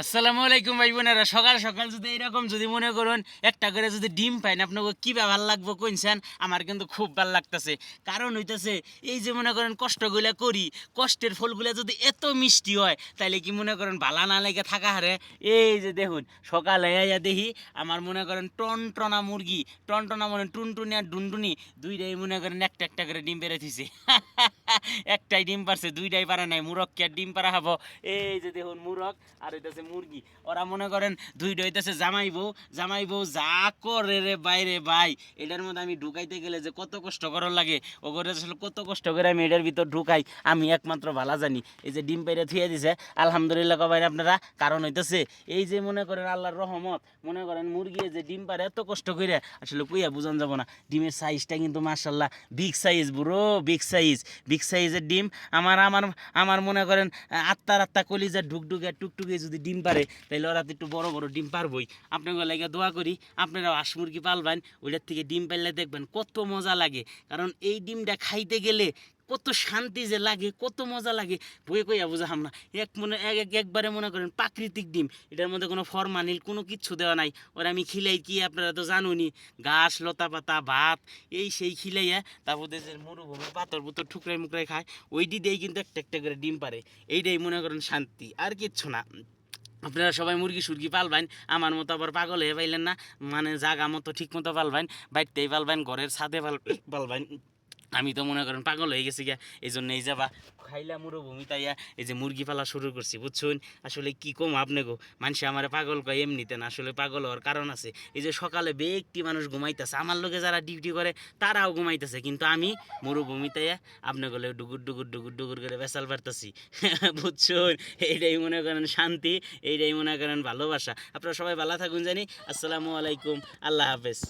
আসসালামু আলাইকুম ভাই বোনেরা, সকাল সকাল যদি এরকম যদি মনে করুন, একটা করে যদি ডিম পাইন, আপনাকে কি ভালো লাগবো কইছেন আমার কিন্তু খুব ভালো লাগতেছে। কারণ হইতেছে, এই যে মনে করেন কষ্টগুলা করি, কষ্টের ফলগুলা যদি এত মিষ্টি হয়, তাইলে কি মনে করেন ভালা না লেগে থাকা হারে? এই যে দেখুন, সকালে আইয়া দেখি, আমার মনে করেন টন টনা মুরগি টন টনা মনে টুনটুনি আর ডুনটুনি দুইটাই মনে করেন একটা একটা করে ডিম বেড়ে থিছে একটাই ডিম পারছে, দুইটাই পারে নাই মুরগকে আর ডিম পারা হব? এই যে দেখুন মুরগ আর হইতেছে মুরগি। ওরা মনে করেন দুইটা হইতেছে জামাই বউ জামাই বউ যা করে রে বাইরে ভাই, এটার মধ্যে আমি ঢুকাইতে গেলে যে কত কষ্ট করার লাগে ও করে আসলে কত কষ্ট করে আমি এটার ভিতর ঢুকাই, আমি একমাত্র ভালো জানি। এই যে ডিম পেরে থুয়ে দিছে, আলহামদুলিল্লাহ কবাই আপনারা, কারণ হইতেছে, এই যে মনে করেন আল্লাহর রহমত, মনে করেন মুরগি যে ডিম পারে এত কষ্ট করে আসলে কুইয়া বুঝান যাব না। ডিমের সাইজটা কিন্তু মার্শাল্লাহ বিগ সাইজ বুড়ো বিগ সাইজ বিগ সাইজের ডিম। আমার আমার আমার মনে করেন আত্মার আত্মা কলিজা ঢুকঢুকে, টুকটুকে যদি ডিম পারে তাহলে ওরা একটু বড় বড় ডিম পারবই। আপনাকে লাগে দোয়া করি আপনারা হাঁস মুরগি পালবেন, ওইটার থেকে ডিম পাইলে দেখবেন কত মজা লাগে। কারণ এই ডিমটা খাইতে গেলে কত শান্তি যে লাগে, কত মজা লাগে। বই কইয়া বুঝাম না। এক মনে এক এক- একবারে মনে করেন প্রাকৃতিক ডিম। এটার মধ্যে কোনো ফরমানিল কোনো কিচ্ছু দেওয়া নাই। ওরা আমি খিলাই কি আপনারা তো জানুনি। ঘাস লতা পাতা, ভাত, এই সেই খিলাইয়া তারপর যে মরুভূমি, পাথর পুতর ঠুকরাই মুকরাই খায়। ওইটি দিয়েই কিন্তু একটা একটা করে ডিম পারে। এইটাই মনে করেন শান্তি। আর কিচ্ছু না। আপনারা সবাই মুরগি সুরগি পালবেন। আমার মতো আবার পাগল হয়ে পাইলেন না। মানে জাগা মতো ঠিক মতো পালবেন। বাইরতেই পালবেন, ঘরের ছাদে পাল পালবেন। আমি তো মনে করেন পাগল হয়ে গেছি গিয়া এই জন্য এই যাবা খাইলা মরুভূমি তাইয়া এই যে মুরগি পালা শুরু করছি, বুঝছুন? আসলে কি কম আপনি গো? মানুষ আমার পাগল কয় এমনিতে না, আসলে পাগল হওয়ার কারণ আছে। এই যে সকালে ব্যক্তি মানুষ ঘুমাইতেছে, আমার লোকে যারা ডিউটি করে তারাও ঘুমাইতেছে, কিন্তু আমি মরুভূমি তাইয়া আপনি গলে ডুগুর ডুগুর ডুগুর ডুগুর করে বেসাল পারতেছি। বুঝছুন? এইটাই মনে করেন শান্তি, এইটাই মনে করেন ভালোবাসা। আপনারা সবাই ভালো থাকুন জানি। আসসালামু আলাইকুম, আল্লাহ হাফেজ।